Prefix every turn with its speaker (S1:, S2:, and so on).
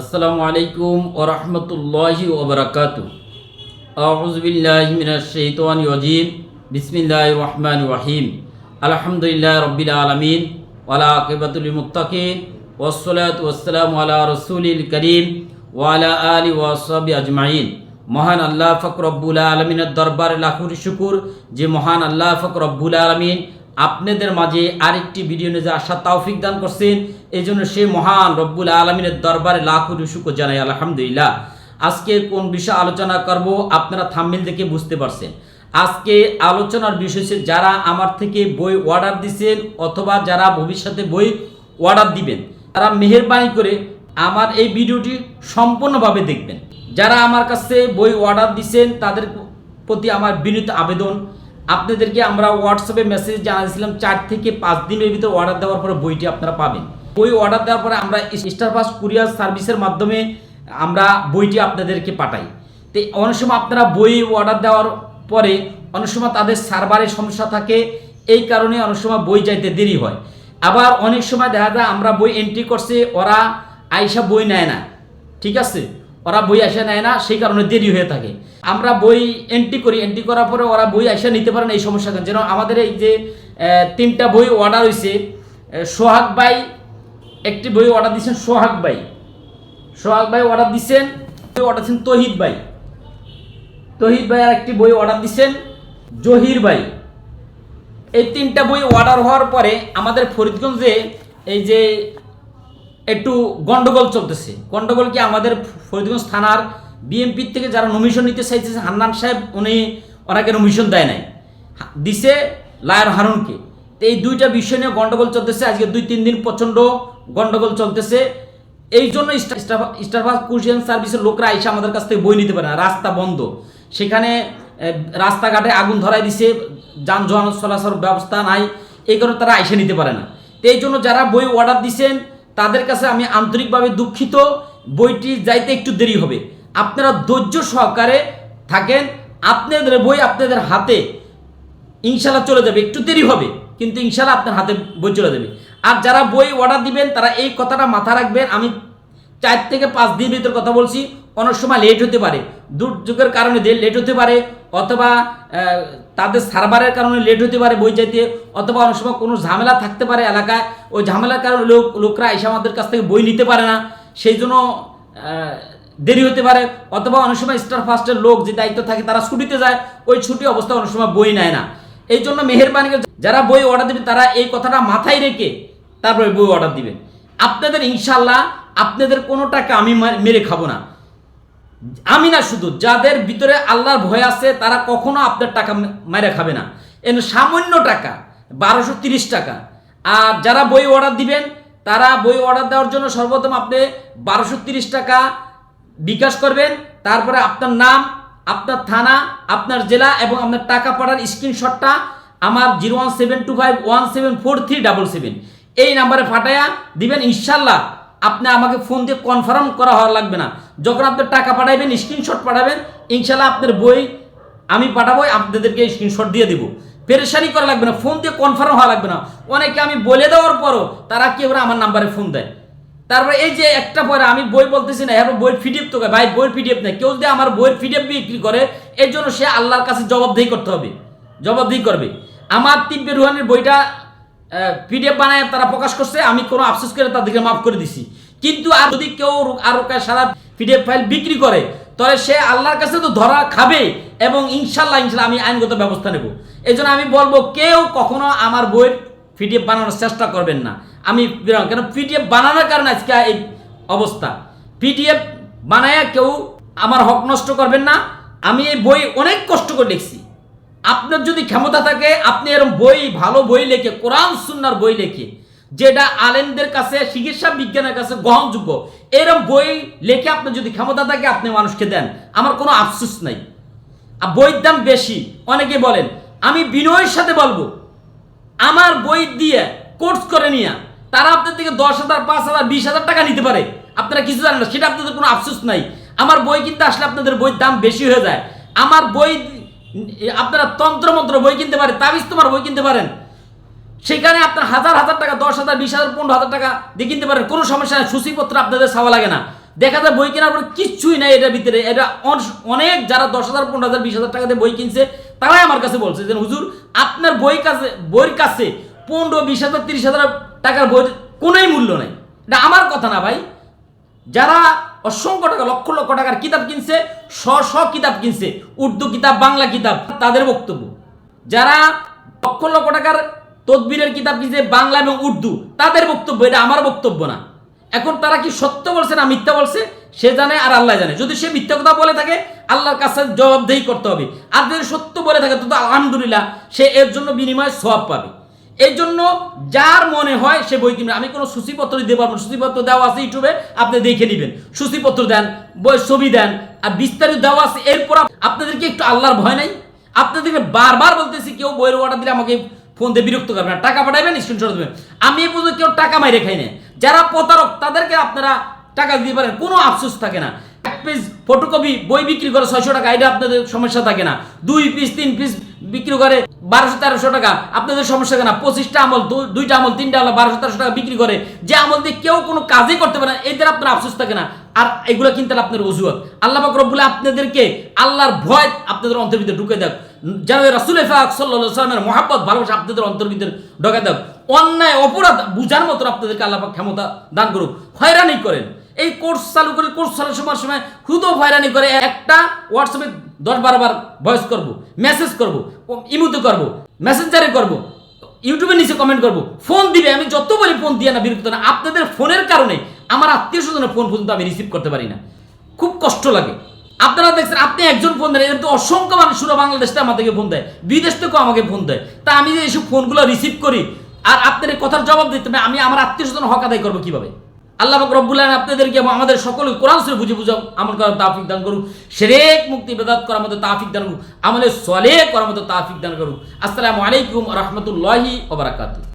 S1: আসসালামু আলাইকুম ও রহমতুল্লাহি ওবরাকাতু আউজবিল্লাহি মিনাশ শাইতানি রাজিম। বিসমিল্লাহির রহমানির রহিম। আলহামদুলিল্লাহ রব্বিল আলামিন। ওয়ালা আকিবাতুল মুত্তাকিন ওয়াসসালাতু ওয়াসসালামু আলা রাসূলিল করিম। ওয়া আলা আলি ওয়া আসহাবি আজমাইন। মহান আল্লাহ ফক রব্বুল আলমিনের দরবার লাখুর শুকুর। যে মহান আল্লাহ ফক রব্বুল আলমিন আপনাদের মাঝে আরেকটি ভিডিও নিয়ে যে আসার তৌফিক দান করছেন। এই জন্য সে মহান রব্বুল আলমিনের দরবারে লাখুর শুকুর জানাই, আলহামদুলিল্লাহ। আজকে কোন বিষয়ে আলোচনা করব আপনারা থাম্মিল দেখে বুঝতে পারছেন। আজকে আলোচনার বিষয় যারা আমার থেকে বই অর্ডার দিছেন অথবা যারা ভবিষ্যতে বই অর্ডার দিবেন, তারা মেহেরবানি করে আমার এই ভিডিওটি সম্পূর্ণভাবে দেখবেন। যারা আমার কাছে বই অর্ডার দিচ্ছেন তাদের প্রতি আমার বিনীত আবেদন আপনাদেরকে আমরা হোয়াটসঅ্যাপে মেসেজ জানাইছিলাম চার থেকে পাঁচ দিনের ভিতরে অর্ডার দেওয়ার পরে বইটি আপনারা পাবেন। বই অর্ডার দেওয়ার পরে আমরা স্টার পাস কুরিয়ার সার্ভিসের মাধ্যমে আমরা বইটি আপনাদেরকে পাঠাই। তো অনেক সময় আপনারা বই অর্ডার দেওয়ার পরে অনেক সময় তাদের সার্ভারের সমস্যা থাকে, এই কারণে অনেক সময় বই যাইতে দেরি হয়। আবার অনেক সময় দেখা যায় আমরা বই এন্ট্রি করছে, ওরা আইসা বই নেয় না। ঠিক আছে? ওরা বই আসে নেয় না, সেই কারণে দেরি হয়ে থাকে। আমরা বই এন্ট্রি করি এন্ট্রি করার পরে ওরা বই আসে নিতে পারে না এই সমস্যা কেন যেন আমাদের এই যে তিনটা বই অর্ডার হয়েছে সোহাগ ভাই একটি বই অর্ডার দিয়েছেন সোহাগ ভাই। সোহাগ ভাই অর্ডার দিচ্ছেন অর্ডার দিচ্ছেন তহিদ ভাই। তহিদ ভাই আর একটি বই অর্ডার দিচ্ছেন জহির ভাই। এই তিনটা বই অর্ডার হওয়ার পরে আমাদের ফরিদগঞ্জে এই যে একটু গন্ডগোল চলতেছে। গন্ডগোল কি আমাদের ফরিদগঞ্জ থানার বিএমপির থেকে যারা নমিশন নিতে চাইছে হান্নান সাহেব, উনি ওনাকে নমিশন দেয় নাই। দিছে লায়র হারুনকে। তো এই দুইটা বিষয় নিয়ে গন্ডগোল চলতেছে। আজকে দুই তিন দিন প্রচণ্ড গন্ডগোল চলতেছে। এই জন্য স্টারবাস কুশিয়ান সার্ভিসের লোকরা এসে আমাদের কাছ থেকে বই নিতে পারে না। রাস্তা বন্ধ। সেখানে রাস্তাঘাটে আগুন ধরাই দিছে। যানবাহন চলাচল ব্যবস্থা নাই। এই কারণে তারা এসে নিতে পারে না। তো এই জন্য যারা বই অর্ডার দিছেন তাদের কাছে আমি আন্তরিকভাবে দুঃখিত। বইটি যাইতে একটু দেরি হবে। আপনারা ধৈর্য সহকারে থাকেন। আপনাদের বই আপনাদের হাতে। ইনশাল্লাহ চলে যাবে। একটু দেরি হবে, কিন্তু ইনশাল্লাহ আপনার হাতে বই চলে যাবে। আর যারা বই অর্ডার দিবেন, তারা এই কথাটা মাথা রাখবেন। আমি চার থেকে পাঁচ দিন ভিতর কথা বলছি। অনেক সময় লেট হতে পারে। দুর্যোগের কারণে লেট হতে পারে। অথবা তাদের সার্ভারের কারণে লেট হতে পারে, বই যাইতে অথবা অনেক সময় কোনো ঝামেলা থাকতে পারে এলাকায়, ওই ঝামেলার কারণে লোক, লোকরা এসে আমাদের কাছ থেকে বই নিতে পারে না। সেই জন্য দেরি হতে পারে। অথবা অনেক সময় স্টার ফার্স্টের লোক যে দায়িত্ব থাকে, তারা ছুটিতে যায়, ওই ছুটি অবস্থায় অনেক সময় বই নেয় না। এই জন্য মেহরবানি যারা বই অর্ডার দেবেন তারা এই কথাটা মাথায় রেখে তারপরে বই অর্ডার দিবেন আপনাদের ইনশাল্লাহ আপনাদের কোনো টাকা আমি মেরে খাব না। আমি না শুধু, যাদের ভিতরে আল্লাহর ভয় আছে, তারা কখনো আপনার টাকা মেরে খাবে না। এন সামান্য টাকা, বারোশো তিরিশ টাকা। আর যারা বই অর্ডার দিবেন, তারা বই অর্ডার দেওয়ার জন্য সর্বপ্রথম আপনি বারোশো তিরিশ টাকা বিকাশ করবেন। তারপরে আপনার নাম, আপনার থানা, আপনার জেলা এবং আপনার টাকা পাঠার স্ক্রিনশটটা আমার zero one seven two five one seven four three double seven. এই নাম্বারে পাঠায়া দিবেন। ইনশাল্লাহ আপনি আমাকে ফোন দিয়ে কনফার্ম করা হওয়ার লাগবে না। যখন আপনি টাকা পাঠাবেন স্ক্রিনশট পাঠাবেন ইনশাল্লাহ আপনার বই আমি পাঠাবো, আপনাদেরকে স্ক্রিনশট দিয়ে দেবো। পেরেশানি করা লাগবে না ফোন দিয়ে কনফার্ম হওয়া লাগবে না। অনেকে আমি বলে দেওয়ার পরও তারা কি ওরা আমার নাম্বারে ফোন দেয়। তারপরে এই যে একটা পরে আমি বই বলতেছি না এবার বইয়ের পিডিএফ তো ভাই বইয়ের পিডিএফ নেই। কেউ যদি আমার বইয়ের পিডিএফ বিক্রি করে, এর জন্য সে আল্লাহর কাছে জবাবদিহি করতে হবে। জবাবদিহি করবে। আমার তিব্বে রুহানের বইটা পিডিএফ বানায় তারা প্রকাশ করছে, আমি কোনো আফসোস করে তাদেরকে মাফ করে দিছি। কিন্তু আর যদি কেউ আরও সারা পিডিএফ ফাইল বিক্রি করে, তাহলে সে আল্লাহর কাছে তো ধরা খাবে এবং ইনশাল্লাহ ইনশাল্লাহ আমি আইনগত ব্যবস্থা নেব। এই আমি বলব, কেউ কখনো আমার বইয়ের পিডিএফ বানানোর চেষ্টা করবেন না। আমি কেন? পিডিএফ বানানোর কারণে আজকে এই অবস্থা। পিডিএফ বানায় কেউ আমার হক নষ্ট করবেন না। আমি এই বই অনেক কষ্ট করে লিখছি। আপনার যদি ক্ষমতা থাকে, আপনি এরকম বই, ভালো বই লেখে, কোরআন, সুন্নার বই লেখে যেটা আলেমদের কাছে, চিকিৎসা বিজ্ঞানের কাছে গ্রহণযোগ্য। এরকম বই লেখে আপনার যদি ক্ষমতা থাকে, আপনি মানুষকে দেন। আমার কোনো আফসোস নাই। আর বইয়ের দাম বেশি। অনেকে বলেন, আমি বিনয়ের সাথে বলব। আমার বই দিয়ে কোর্স করে নিয়ে তারা আপনার থেকে দশ হাজার, পাঁচ হাজার, বিশ হাজার টাকা নিতে পারে। আপনারা কিছু জানেন না, সেটা আপনাদের কোনো আফসোস নাই। আমার বই কিনতে আসলে আপনাদের বইয়ের দাম বেশি হয়ে যায়। আমার বই, আপনারা তন্ত্রমন্ত্র বই কিনতে পারেন, তাবিজ তোমার বই কিনতে পারেন। সেখানে আপনার হাজার হাজার টাকা, দশ হাজার, বিশ হাজার, পনেরো হাজার টাকা দিয়ে কিনতে পারেন। কোনো সমস্যা নেই সূচিপত্র আপনাদের চাওয়া লাগে না। দেখা যায় বই কেনার পরে কিচ্ছুই নাই এটার ভিতরে। এটা অন- অনেক যারা দশ হাজার, পনেরো হাজার, বিশ হাজার টাকা দিয়ে বই কিনছে, তারাই আমার কাছে বলছে যে, হুজুর, আপনার বই কাছে বইয়ের কাছে পনেরো, বিশ হাজার, তিরিশ হাজার টাকার বইয়ের কোনোই মূল্য নেই। এটা আমার কথা না ভাই। যারা অসংখ্য টাকা, লক্ষ লক্ষ টাকার কিতাব কিনছে শ শ কিতাব কিনছে, উর্দু কিতাব, বাংলা কিতাব, তাদের বক্তব্য। যারা লক্ষ লক্ষ টাকার তদবিরের কিতাব কিনছে বাংলা এবং উর্দু? তাদের বক্তব্য, এটা আমার বক্তব্য না। এখন তারা কি সত্য বলছে না মিথ্যা বলছে? সে জানে আর আল্লাহ জানে। যদি সে মিথ্যা কথা বলে থাকে, আল্লাহর কাছে জবাবদেহি করতে হবে। আর যদি সত্য বলে থাকে, তো আলহামদুলিল্লাহ, সে এর জন্য বিনিময়ে সব পাবে। এই জন্য যার মনে হয় সে বই কিনবে। আমি কোনো সূচিপত্র দিতে পারব। সূচিপত্র দেওয়া আছে ইউটিউবে, আপনি দেখে নেবেন। সূচিপত্র দেন বই ছবি দেন, আর বিস্তারিত দেওয়া আছে। এরপর আপনাদেরকে একটু আল্লাহর ভয় নাই? আপনাদেরকে বারবার বলতেছি, কেউ বইয়ের অর্ডার দিলে আমাকে ফোন দিয়ে বিরক্ত করবেন টাকা পাঠাবেন স্ক্রিনশট দেবেন। আমি এই পর্যন্ত কেউ টাকা মাইরে খাই না যারা প্রতারক, তাদেরকে আপনারা টাকা দিতে পারেন, কোনো আফসোস থাকে না। এক পিস ফটোকপি বই বিক্রি করে ছয়শো টাকা, এটা আপনাদের সমস্যা থাকে না। দুই পিস তিন পিস বিক্রি করে বারোশো, তেরোশো টাকা, আপনাদের সমস্যা না। পঁচিশটা আমল দুইটা আমল, তিনটা আমল, বারোশো, তেরোশো টাকা বিক্রি করে, যে আমল দিয়ে কেউ কোনো কাজই করতে পারে না, এদের আপনার আফসোস থাকে না। আর এগুলো কিনতে আপনার অজুহাত। আল্লাহ পাক রব্বুল আপনাদেরকে আল্লাহর ভয় আপনাদের অন্তর ভিতরে ঢুকে দেখ যেন রাসুল ফাক সাল্লাহ সাল্লামের মহাব্বত, ভালোবাসা আপনাদের অন্তর ভিতরে ঢুকে দেখ অন্যায়, অপরাধ বুঝার মতো আপনাদেরকে আল্লাহ ক্ষমতা দান করুক। হয়রানি করেন। এই কোর্স চালু করে, কোর্স চালু সময় সময় খুদও হয়রানি করে। একটা হোয়াটসঅ্যাপে দশ বারো বার ভয়েস করব মেসেজ করব, ইমুতে করব মেসেঞ্জারে করব ইউটিউবের নিচে কমেন্ট করব। ফোন দিবে, আমি যত বলি ফোন দিয়ে না, বিরক্ত না, আপনাদের ফোনের কারণে আমার আত্মীয় স্বজনের ফোন পর্যন্ত আমি রিসিভ করতে পারি না। খুব কষ্ট লাগে। আপনারা দেখছেন, আপনি একজন ফোন দেন, এরকম অসংখ্য মানুষ পুরো বাংলাদেশ থেকে আমাদেরকে ফোন দেয়, বিদেশ থেকেও আমাকে ফোন দেয়। তা আমি যে এইসব ফোনগুলো রিসিভ করি, আর আপনার এই কথার জবাব দিতে হবে, আমি আমার আত্মীয় স্বজন হক আদায় করব কীভাবে? আল্লাহ রব্বুল আলামিন আপনাদেরকে এবং আমাদের সকলে কোরআন সুরে বুঝে বুঝাও, আমল করার তাফিক দান করুক শেরেক মুক্তি বেদাত করার মতো তাফিক দান করুক, আমলে সলে করার মতো তাফিক দান করুক। আসসালামু আলাইকুম রহমতুল্লাহি ওবরাকাতুহ